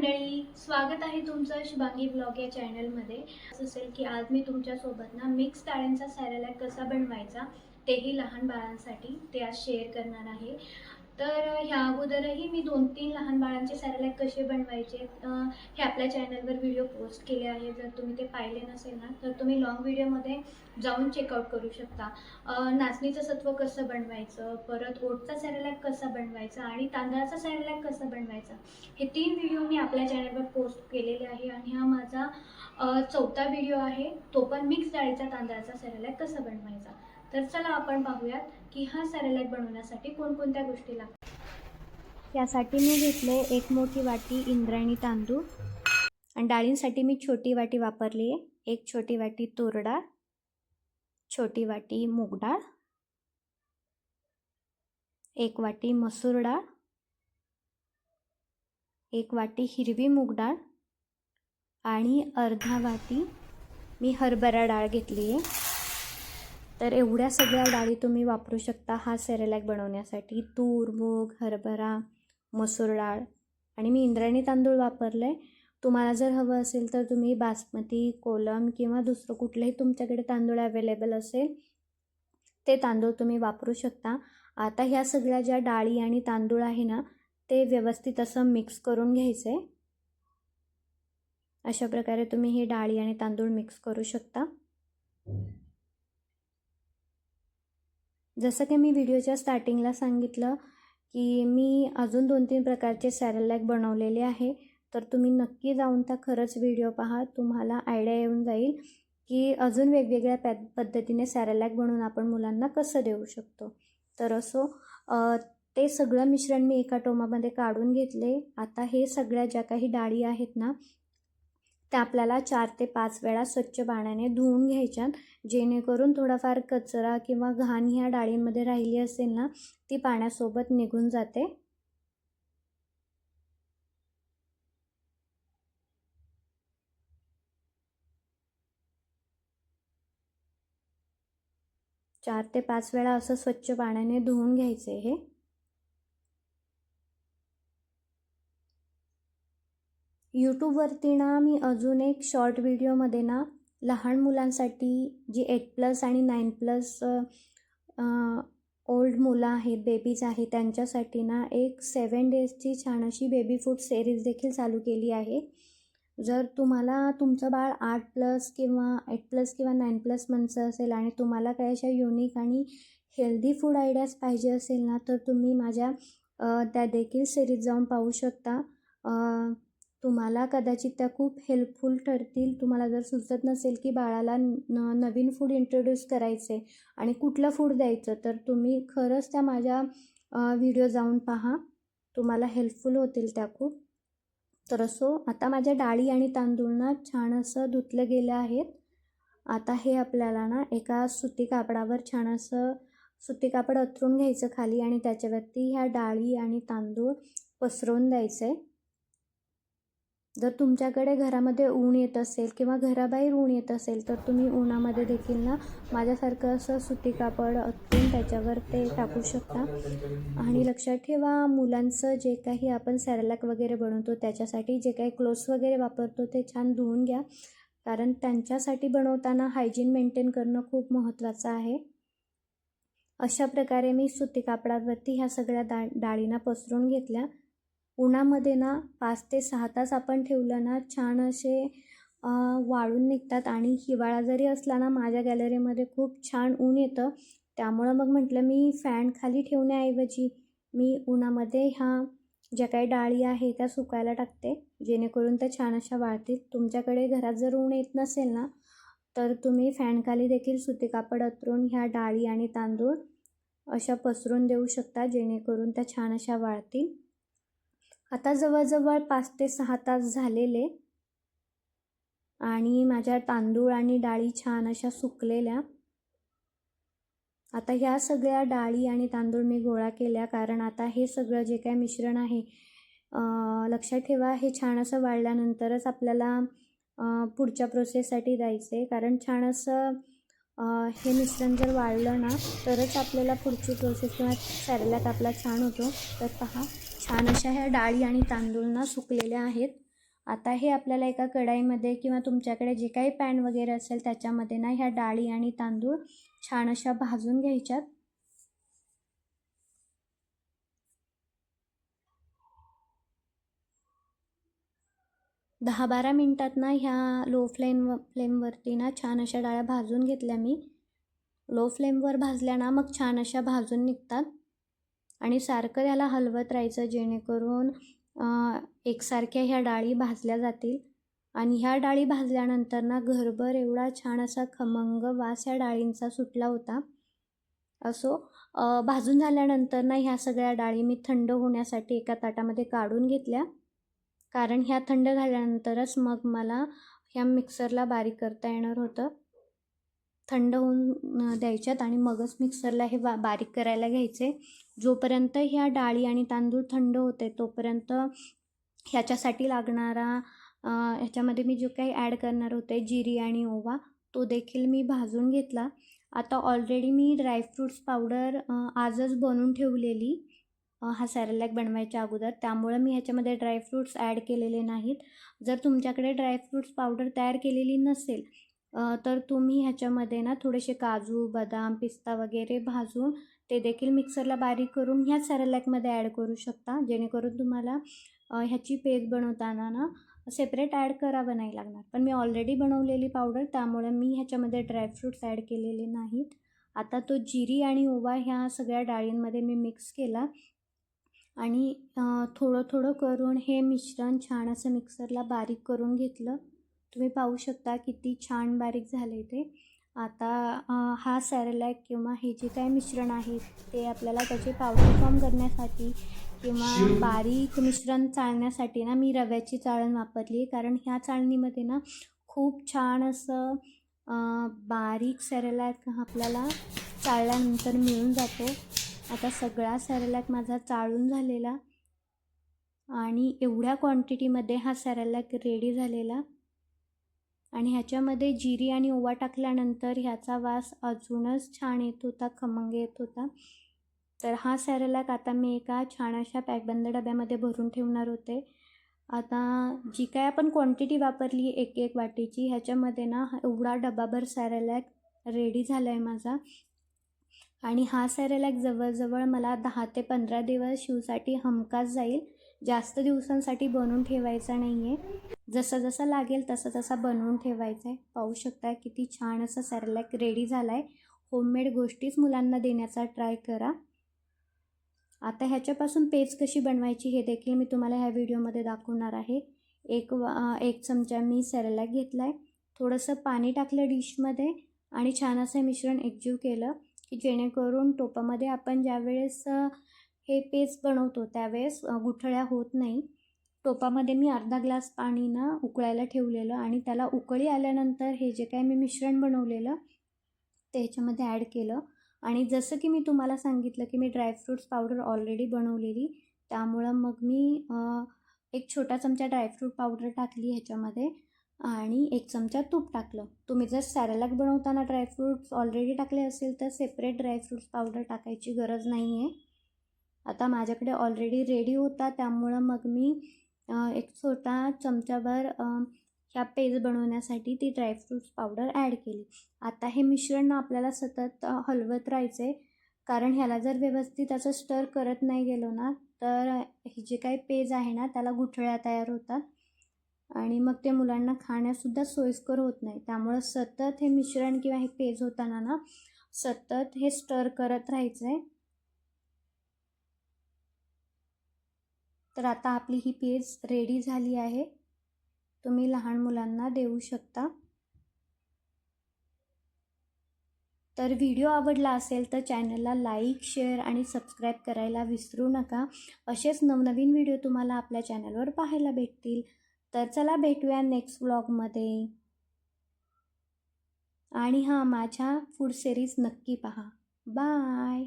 मंडळी स्वागत आहे तुमचं शुभांगी ब्लॉग या चॅनलमध्ये. असं असेल की आज मी तुमच्यासोबत ना मिक्स टाळ्यांचा सॅरलॅक कसा बनवायचा तेही लहान बाळांसाठी ते आज शेअर करणार आहे. तर ह्या अगोदरही मी दोन तीन लहान बाळांचे सॅरलॅक कसे बनवायचे हे आपल्या चॅनलवर व्हिडिओ पोस्ट केले आहे जर तुम्ही ते पाहिले नसेल ना तर तुम्ही लॉंग व्हिडिओमध्ये जाऊन चेकआउट करू शकता. नाचणीचं सत्व कसं बनवायचं परत ओटचा सॅरलॅक कसा बनवायचा आणि तांदळाचा सॅरलॅक कसा बनवायचा हे तीन व्हिडिओ मी आपल्या चॅनलवर पोस्ट केलेले आहे. आणि हा माझा चौथा व्हिडिओ आहे तो पण मिक्स डाळीचा तांदळाचा सॅरलॅक कसा बनवायचा. तर चला आपण पाहूयात की हा सॅरलॅक बनवण्यासाठी कोणकोणत्या गोष्टी लागतात. यासाठी मी घेतले एक मोठी वाटी इंद्रायणी तांदूळ. आणि डाळींसाठी मी छोटी वाटी वापरली. आहे एक छोटी वाटी तूर डाळ. छोटी वाटी मूग डाळ. एक वाटी मसूर डाळ. एक वाटी हिरवी मूग डाळ. आणि अर्धा वाटी मी हरभरा डाळ घेतली आहे. तर एवढ्या सगळ्या डाळी तुम्ही वापरू शकता हा सेरेलॅक बनवण्यासाठी. तूर मूग हरभरा मसूर डाळ. आणि मी इंद्रायणी तांदूळ वापरलं आहे तुम्हाला जर हवं असेल तर तुम्ही बासमती कोलम किंवा दुसरं कुठलंही तुमच्याकडे तांदूळ अवेलेबल असेल ते तांदूळ तुम्ही वापरू शकता. आता ह्या सगळ्या ज्या डाळी आणि तांदूळ आहे ना ते व्यवस्थित असं मिक्स करून घ्यायचं आहे अशा प्रकारे तुम्ही हे डाळी आणि तांदूळ मिक्स करू शकता. जसं की मी व्हिडिओच्या स्टार्टिंगला सांगितलं की मी अजून दोन तीन प्रकारचे सॅरलॅक बनवलेले आहे. तर तुम्ही नक्की जाऊन त्या खरंच व्हिडिओ पहा. तुम्हाला आयडिया येऊन जाईल की अजून वेगवेगळ्या पॅ पद्धतीने सॅरलॅक बनवून आपण मुलांना कसं देऊ शकतो. तर असो ते सगळं मिश्रण मी एका टोमामध्ये काढून घेतले. आता हे सगळ्या ज्या काही डाळी आहेत ना त्या आपल्याला चार ते पाच वेळा स्वच्छ पाण्याने धुवून घ्यायच्यात. जेणेकरून थोडाफार कचरा किंवा घाण ह्या डाळींमध्ये राहिली असेल ना ती पाण्यासोबत निघून जाते. चार ते पाच वेळा असं स्वच्छ पाण्याने धुवून घ्यायचे हे. यूट्यूबवरती ना मी अजून एक शॉर्ट व्हिडिओमध्ये ना लहान मुलांसाठी जी एट प्लस आणि नाईन प्लस ओल्ड मुलं आहेत बेबीज आहेत त्यांच्यासाठी ना एक सेवन डेजची छान अशी बेबी फूड सिरीज देखील चालू केली आहे. जर तुम्हाला तुमचं बाळ आठ प्लस किंवा एट प्लस किंवा नाईन प्लस मंथचं असेल आणि तुम्हाला काही अशा युनिक आणि हेल्दी फूड आयडियाज पाहिजे असेल ना तर तुम्ही माझ्या त्या देखील सिरीज जाऊन पाहू शकता. तुम्हाला कदाचित त्या खूप हेल्पफुल ठरतील. तुम्हाला जर सुचत नसेल की बाळाला न नवीन फूड इंट्रोड्यूस करायचे आणि कुठलं फूड द्यायचं तर तुम्ही खरंच त्या माझ्या व्हिडिओ जाऊन पहा. तुम्हाला हेल्पफुल होतील त्या खूप. तर असो आता माझ्या डाळी आणि तांदूळ ना छान असं धुतलं गेलं आहेत. आता हे आपल्याला ना एका सुती कापडावर छान असं सुती कापड अथरून घ्यायचं खाली आणि त्याच्यावरती ह्या डाळी आणि तांदूळ पसरवून द्यायचं आहे जर तुमच्याकडे घरामध्ये ऊन येत असेल किंवा घराबाहेर ऊन येत असेल तर तुम्ही उन्हामध्ये देखील ना माझ्यासारखं असं सुती कापड अथरून त्याच्यावर ते टाकू शकता. आणि लक्षात ठेवा मुलांचं जे काही आपण सॅरलॅक वगैरे बनवतो त्याच्यासाठी जे काही क्लोथ्स वगैरे वापरतो ते छान धुवून घ्या. कारण त्यांच्यासाठी बनवताना हायजीन मेंटेन करणं खूप महत्त्वाचं आहे. अशा प्रकारे मी सुती कापडावरती ह्या सगळ्या डा डाळींना पसरून घेतल्या. उन्हामध्ये ना पाच ते सहा तास आपण ठेवलं ना छान असे वाळून निघतात आणि हिवाळा जरी असला ना माझ्या गॅलरीमध्ये खूप छान ऊन येतं. त्यामुळं मग म्हटलं मी फॅन खाली ठेवण्याऐवजी मी उन्हामध्ये ह्या ज्या काही डाळी आहे त्या सुकायला टाकते. जेणेकरून त्या छान अशा वाळतील. तुमच्याकडे घरात जर ऊन येत नसेल ना तर तुम्ही फॅनखाली देखील सुती कापड अतरून ह्या डाळी आणि तांदूळ अशा पसरून देऊ शकता जेणेकरून त्या छान अशा वाळतील. आता जवळजवळ पाच ते सहा तास झालेले आणि माझ्या तांदूळ आणि डाळी छान अशा सुकलेल्या. आता ह्या सगळ्या डाळी आणि तांदूळ मी गोळा केल्या कारण आता हे सगळं जे काय मिश्रण आहे लक्षात ठेवा हे छान असं वाळल्यानंतरच आपल्याला पुढच्या प्रोसेससाठी द्यायचं. आहे कारण छान असं हे मिश्रण जर वाळलं ना तरच आपल्याला पुढची प्रोसेस किंवा सॅरलॅक आपला छान होतो. तर पहा. छान अशा ह्या डाळी आणि तांदूळ ना सुकलेल्या आहेत. आता हे आपल्याला एका कढाईमध्ये किंवा तुमच्याकडे जे काही पॅन वगैरे असेल त्याच्यामध्ये ना ह्या डाळी आणि तांदूळ छान अशा भाजून घ्यायच्यात. दहा बारा मिनटात ना ह्या लो फ्लेम फ्लेमवरती ना छान अशा डाळ्या भाजून घेतल्या मी. लो फ्लेमवर भाजल्या ना मग छान अशा भाजून निघतात. आणि सारखं त्याला हलवत राहायचं जेणेकरून एकसारख्या ह्या डाळी भाजल्या जातील. आणि ह्या डाळी भाजल्यानंतर ना घरभर एवढा छान असा खमंग वास ह्या डाळींचा सुटला होता. असो भाजून झाल्यानंतर ना ह्या सगळ्या डाळी मी थंड होण्यासाठी एका ताटामध्ये काढून घेतल्या. कारण ह्या थंड झाल्यानंतरच मग मला ह्या मिक्सरला बारीक करता येणार होतं. थंड होऊन द्यायच्यात आणि मगच मिक्सरला हे बा बारीक करायला घ्यायचे. जोपर्यंत ह्या डाळी आणि तांदूळ थंड होते तोपर्यंत ह्याच्यासाठी लागणारा ह्याच्यामध्ये मी जो काही ॲड करणार होते जिरी आणि ओवा तो देखील मी भाजून घेतला. आता ऑलरेडी मी ड्रायफ्रूट्स पावडर आजच बनवून ठेवलेली. हा सॅरलॅक बनवायच्या अगोदर. त्यामुळं मी ह्याच्यामध्ये ड्रायफ्रूट्स ॲड केलेले नाहीत. जर तुमच्याकडे ड्रायफ्रूट्स पावडर तयार केलेली नसेल तर तुम्ही ह्याच्यामध्ये ना थोडेसे काजू बदाम पिस्ता वगैरे भाजून ते देखील मिक्सरला बारीक करून ह्याच सॅरलॅकमध्ये ॲड करू शकता. जेणेकरून तुम्हाला ह्याची पेज बनवताना ना सेपरेट ॲड करावं नाही लागणार. पण मी ऑलरेडी बनवलेली पावडर त्यामुळे मी ह्याच्यामध्ये ड्रायफ्रूट्स ॲड केलेले नाहीत. आता तो जिरी आणि ओवा ह्या सगळ्या डाळींमध्ये मी मिक्स केला आणि थोडं थोडं करून हे मिश्रण छान असं मिक्सरला बारीक करून घेतलं. तुम्ही पाहू शकता किती छान बारीक झाले ते. आता हा सॅरलॅक किंवा हे जे काही मिश्रण आहे ते आपल्याला त्याचे पावडर फॉर्म करण्यासाठी किंवा बारीक मिश्रण चाळण्यासाठी ना मी रव्याची चाळण वापरली आहे. कारण ह्या चाळणीमध्ये ना खूप छान असं बारीक सॅरलॅक आपल्याला चाळल्यानंतर मिळून जातो. आता सगळा सॅरलॅक माझा चाळून झालेला आणि एवढ्या क्वांटिटीमध्ये हा सॅरलॅक रेडी झालेला. आणि ह्याच्यामध्ये जिरी आणि ओवा टाकल्यानंतर ह्याचा वास अजूनच छान येत होता खमंग येत होता. तर हा सॅरेलॅक आता मी एका छान अशा पॅकबंद डब्यामध्ये भरून ठेवणार होते. आता जी काय आपण क्वांटिटी वापरली एक एक वाटीची ह्याच्यामध्ये ना एवढा डबाभर सॅरेलॅक रेडी झाला आहे माझा. आणि हा सॅरेलॅक जवळजवळ मला दहा ते पंधरा दिवस शिवसाठी हमखास जाईल. जास्त दिवसांसाठी बनवून ठेवायचा नाही आहे जसं जसं लागेल तसं तसा बनवून ठेवायचं आहे पाहू शकता किती छान असं सॅरलॅक रेडी झाला आहे होममेड गोष्टीच मुलांना देण्याचा ट्राय करा. आता ह्याच्यापासून पेज कशी बनवायची हे देखील मी तुम्हाला ह्या व्हिडिओमध्ये दाखवणार आहे. एक एक चमचा मी सॅरलॅक घेतला आहे थोडंसं पाणी टाकलं डिशमध्ये आणि छान असं मिश्रण एकजीव केलं की जेणेकरून टोपामध्ये आपण ज्यावेळेस हे पेज बनवतो त्यावेळेस गुठळ्या होत नाही. टोपामध्ये मी अर्धा ग्लास पाणी ना उकळायला ठेवलेलं आणि त्याला उकळी आल्यानंतर हे जे काय मी मिश्रण बनवलेलं ते ह्याच्यामध्ये ॲड केलं. आणि जसं की मी तुम्हाला सांगितलं की मी ड्रायफ्रूट्स पावडर ऑलरेडी बनवलेली त्यामुळं मग मी एक छोटा चमचा ड्रायफ्रूट पावडर टाकली ह्याच्यामध्ये आणि एक चमचा तूप टाकलं. तुम्ही जर सॅरलॅक बनवताना ड्रायफ्रूट्स ऑलरेडी टाकले असेल तर सेपरेट ड्रायफ्रूट्स पावडर टाकायची गरज नाही आहे आता माझ्याकडे ऑलरेडी रेडी होता त्यामुळं मग मी एक छोटा चमचाभर ह्या पेज बनवण्यासाठी ती ड्रायफ्रूट्स पावडर ॲड केली. आता हे मिश्रण आपल्याला सतत हलवत राहायचं आहे कारण ह्याला जर व्यवस्थित असं स्टर करत नाही गेलो ना तर ही जे काही पेज आहे ना त्याला गुठळ्या तयार होतात. आणि मग ते मुलांना खाण्यासुद्धा सोयीस्कर होत नाही. त्यामुळं सतत हे मिश्रण किंवा हे पेज होताना ना सतत हे स्टर करत राहायचं आहे तर आता आपली ही पेज रेडी झाली आहे. तुम्ही लहान मुलांना देऊ शकता. तर व्हिडिओ आवडला असेल तर चॅनलला लाईक शेअर आणि सबस्क्राईब करायला विसरू नका. असेच नवनवीन व्हिडिओ तुम्हाला आपल्या चॅनलवर पाहायला भेटतील. तर चला भेटूया नेक्स्ट व्लॉगमध्ये आणि हां माझ्या फूड सिरीज नक्की पहा. बाय